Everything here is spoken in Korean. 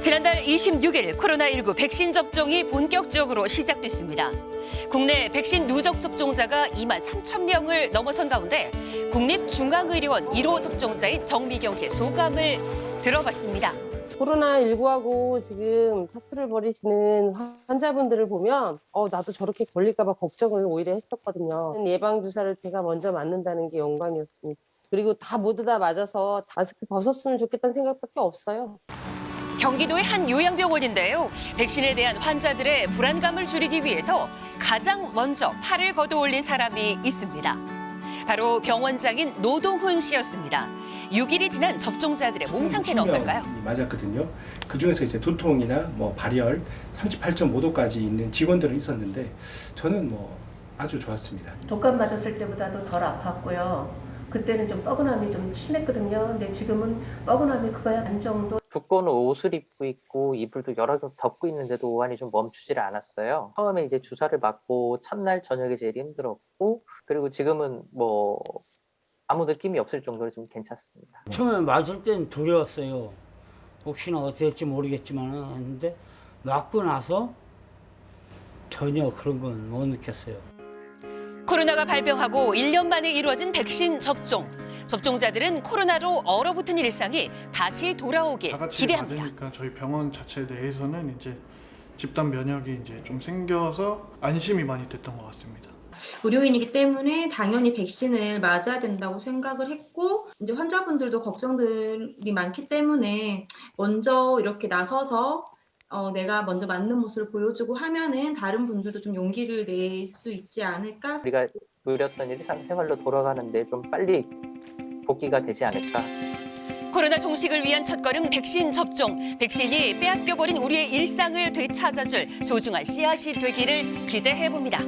지난달 26일 코로나19 백신 접종이 본격적으로 시작됐습니다. 국내 백신 누적 접종자가 2만 3천 명을 넘어선 가운데 국립중앙의료원 1호 접종자인 정미경 씨의 소감을 들어봤습니다. 코로나19하고 지금 사투를 벌이시는 환자분들을 보면 어, 나도 저렇게 걸릴까봐 걱정을 오히려 했었거든요. 예방주사를 제가 먼저 맞는다는 게 영광이었습니다. 그리고 다 모두 다 맞아서 마스크 벗었으면 좋겠다는 생각밖에 없어요. 경기도의 한 요양병원인데요. 백신에 대한 환자들의 불안감을 줄이기 위해서 가장 먼저 팔을 걷어올린 사람이 있습니다. 바로 병원장인 노동훈 씨였습니다. 6일이 지난 접종자들의 몸 상태는 어떨까요? 이 맞았거든요. 그 중에서 이제 두통이나 뭐 발열 38.5도까지 있는 직원들은 있었는데 저는 뭐 아주 좋았습니다. 독감 맞았을 때보다도 덜 아팠고요. 그때는 좀 뻐근함이 좀 심했거든요. 근데 지금은 뻐근함이 그거야 반 정도. 두꺼운 옷을 입고 있고 이불도 여러 겹 덮고 있는데도 오한이 좀 멈추질 않았어요. 처음에 이제 주사를 맞고 첫날 저녁에 제일 힘들었고 그리고 지금은 뭐 아무 느낌이 없을 정도로 좀 괜찮습니다. 처음에 맞을 땐 두려웠어요. 혹시나 어떻게 될지 모르겠지만 했는데 맞고 나서 전혀 그런 건 못 느꼈어요. 코로나가 발병하고 1년 만에 이루어진 백신 접종. 접종자들은 코로나로 얼어붙은 일상이 다시 돌아오길 다 같이 기대합니다. 맞으니까 저희 병원 자체 내에서는 이제 집단 면역이 이제 좀 생겨서 안심이 많이 됐던 것 같습니다. 의료인이기 때문에 당연히 백신을 맞아야 된다고 생각을 했고 이제 환자분들도 걱정들이 많기 때문에 먼저 이렇게 나서서 어, 내가 먼저 맞는 모습을 보여주고 하면은 다른 분들도 좀 용기를 낼 수 있지 않을까 우리가 누렸던 일상생활로 돌아가는데 좀 빨리 복귀가 되지 않을까 코로나 종식을 위한 첫걸음 백신 접종. 백신이 빼앗겨버린 우리의 일상을 되찾아줄 소중한 씨앗이 되기를 기대해봅니다.